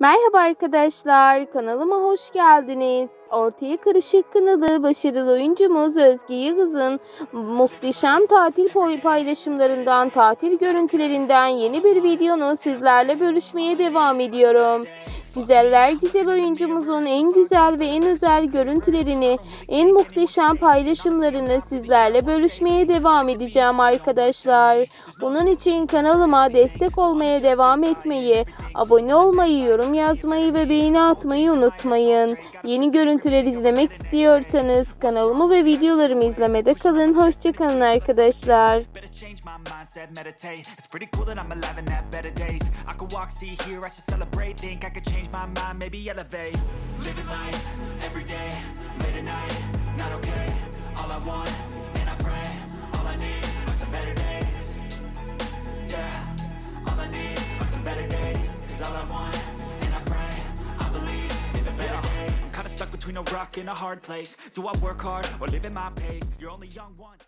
Merhaba arkadaşlar, kanalıma hoş geldiniz. Ortaya karışık kanalı başarılı oyuncumuz Özge Yıldız'ın muhteşem tatil pay- paylaşımlarından, tatil görüntülerinden yeni bir videonu sizlerle bölüşmeye devam ediyorum. Güzeller güzel oyuncumuzun en güzel ve en özel görüntülerini, en muhteşem paylaşımlarını sizlerle bölüşmeye devam edeceğim arkadaşlar. Bunun için kanalıma destek olmaya devam etmeyi, abone olmayı, yorum yazmayı ve beğeni atmayı unutmayın. Yeni görüntüler izlemek istiyorsanız kanalımı ve videolarımı izlemede kalın. Hoşçakalın arkadaşlar. I could walk, see, hear, I should celebrate. Think I could change my mind, maybe elevate. Living life, every day, late at night, not okay. All I want, and I pray, all I need are some better days. Yeah, all I need are some better days. Cause all I want, and I pray, I believe in the better days. I'm kinda stuck between a rock and a hard place. Do I work hard or live at my pace? You're only young once.